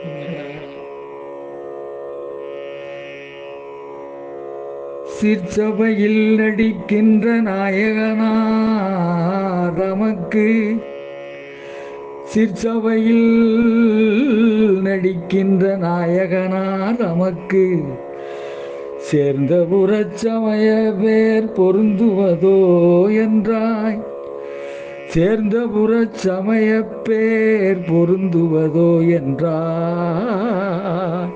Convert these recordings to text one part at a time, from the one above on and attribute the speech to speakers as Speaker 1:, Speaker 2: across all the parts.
Speaker 1: சிற்சபையில் நடிக்கின்ற நாயகனா தமக்கு சிற்சபையில் நடிக்கின்ற நாயகனா தமக்கு சேர்ந்த புறச்சமய பேர் பொருந்துவதோ என்றாய். சேர்ந்த புறச்சமய பேர் பொருந்துவதோ என்றார்.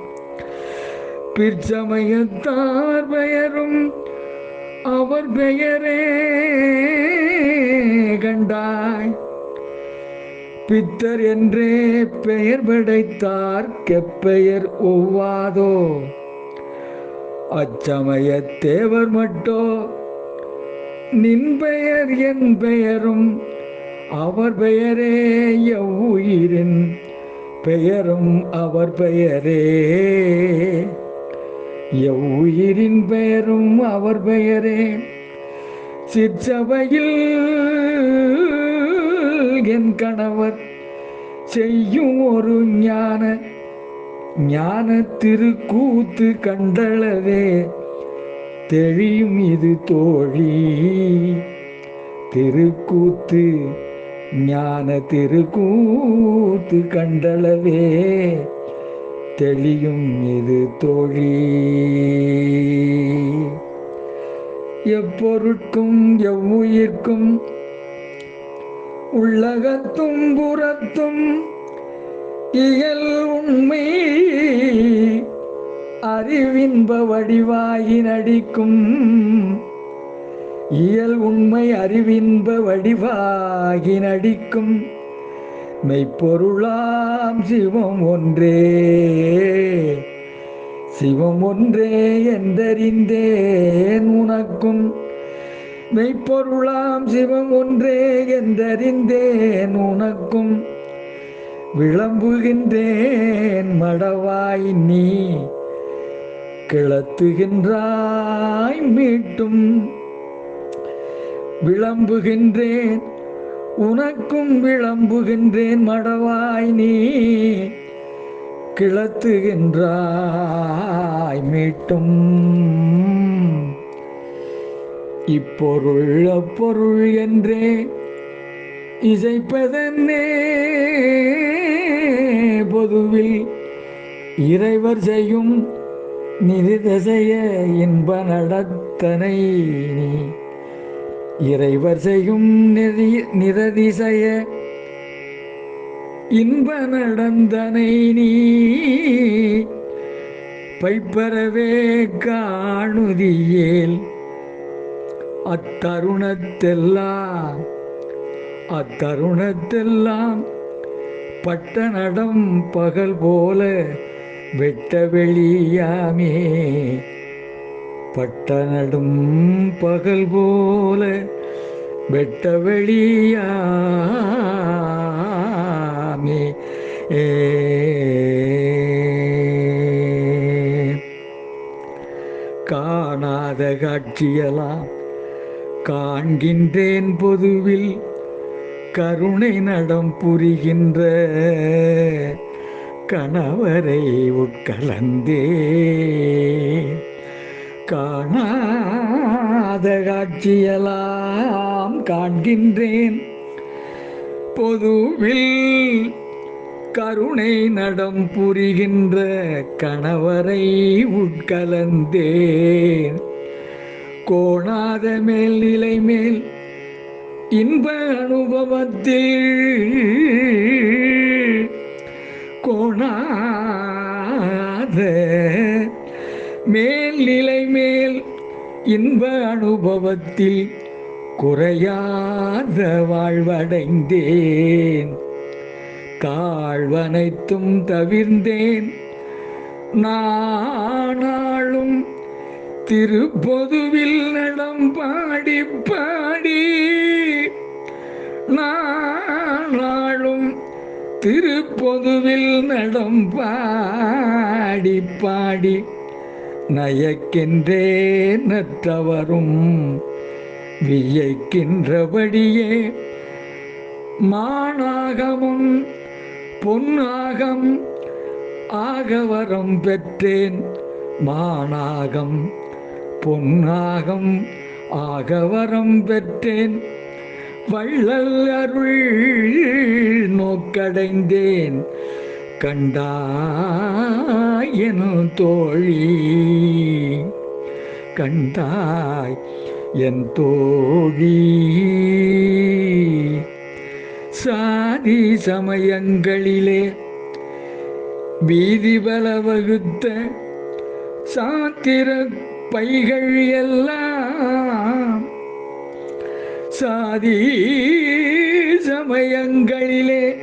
Speaker 1: பிற்சமயத்தார் பெயரும் அவர் பெயரே கண்டாய். பித்தர் என்றே பெயர் படைத்தார் கெப்பெயர் ஒவ்வாதோ. அச்சமய தேவர் மட்டோ நின் பெயர் என் பெயரும் அவர் பெயரே எவ்வுயிரின் பெயரும் அவர் பெயரே. எவ்வுயிரின் பெயரும் அவர் பெயரே. சிற்சபையில் என் கணவர் செய்யும் ஒரு ஞான ஞான திருக்கூத்து கண்டளவே. தெளியும் இது தோழி திருக்கூத்து ஞான திருக்கூத்து கண்டளவே தெளியும் இது தோழி. எப்பொருட்கும் எவ்வுயிர்க்கும் உள்ளகத்தும் புறத்தும் இயல் உண்மை அறிவின்ப வடிவாகி நடிக்கும் இயல் உண்மை அறிவின்ப வடிவாகி நடிக்கும் மெய்ப்பொருளாம் சிவம் ஒன்றே. சிவம் ஒன்றே என்றறிந்தேன் உனக்கும். மெய்ப்பொருளாம் சிவம் ஒன்றே என்றறிந்தேன் உனக்கும். விளம்புகின்றேன் மடவாய் நீ. கிளத்துகின்றாய் மீட்டும் விளம்புகின்றேன். உனக்கும் விளம்புகின்றேன் மடவாய் நீ. கிளத்துகின்றாய் மீட்டும். இப்பொருள் அப்பொருள் என்றே இசைப்பதன்னே. பொதுவில் இறைவர் செய்யும் நிதிதசைய இன்ப நடத்தனை நீ. இறைவர் செய்யும் நெறி நிரதிசய இன்ப நடந்தனை நீ பைப்பரவே காணுதியேல். அத்தருணத்தெல்லாம் அத்தருணத்தெல்லாம் பட்ட நடம் பகல் போல வெட்ட வெளியாமே. பட்ட நடும் பகல் போல வெட்ட வெளியாமே. காணாத காட்சியலாம் காண்கின்றேன் பொதுவில் கருணை நடம் புரிகின்ற கணவரை உட்கலந்தே. காணாத காட்சியலாம் காண்கின்றேன். பொதுவில் கருணை நடம் புரிகின்ற கணவரை உட்கலந்தேன். கோணாத மேல் நிலை மேல் இன்ப அனுபவத்தில் கோணாத மேல் நிலை மேல் இன்ப அனுபவத்தில் குறையாத வாழ்வடைந்தேன். தாழ்வனைத்தும் தவிர்ந்தேன். நானாளும் திருப்பொதுவில் நடம் பாடி பாடி நாளும் திருப்பொதுவில் நடம் பாடி பாடி நயக்கின்றேன் நற்றவரும் வியக்கின்றபடியே மானாகமும் பொன்னாகம் ஆகவரம் பெற்றேன். மானாகம் பொன்னாகம் ஆகவரம் பெற்றேன். வள்ளல் அருள் நோக்கடைந்தேன். கண்டா என் தோழி. கண்டாய் என் தோழி. சாதி சமயங்களிலே வீதி பல வகுத்த சாத்திர பைகள் எல்லாம் சாதி சமயங்களிலே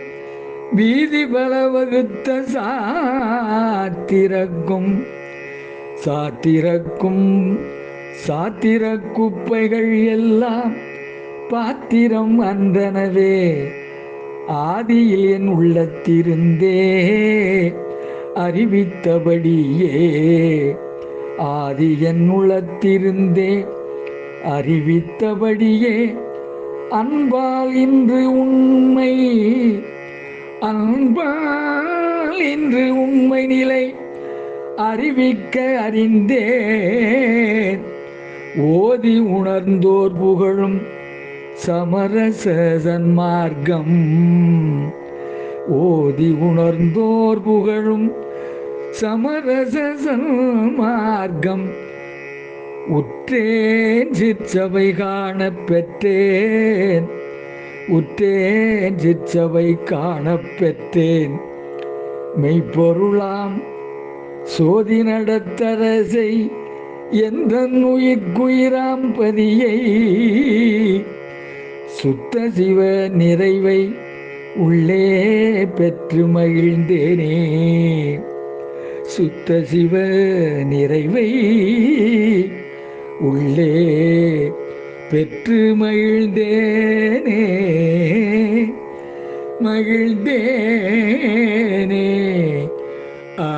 Speaker 1: வீதி பல வகுத்த சாத்திரக்கும் சாத்திரக்கும் சாத்திர குப்பைகள் எல்லாம் பாத்திரம் அன்றனவே ஆதியில் என் உள்ளத்திருந்தே அறிவித்தபடியே. ஆதி என் உள்ளத்திருந்தே அறிவித்தபடியே. அன்பால் இன்று உண்மை அன்பால் இன்று உண்மை நிலை அறிவிக்க அறிந்தேன். ஓதி உணர்ந்தோர் புகழும் சமரச சன்மார்க்கம் ஓதி உணர்ந்தோர் புகழும் சமரச சன்மார்க்கம் உற்றேன் சிற்சபை காண பெற்றேன். உற்றேன் சிற்சபை காண பெற்றேன். மெய்ப்பொருளாம் சோதி நடத்தரசை எந்த உயிர்குயிராம் பதியை. சுத்த சிவ நிறைவை உள்ளே பெற்று மகிழ்ந்தேனே. சுத்த சிவ நிறைவை உள்ளே பெற்று மகிழ்ந்தேனே. மகிழ்ந்தேனே ஆ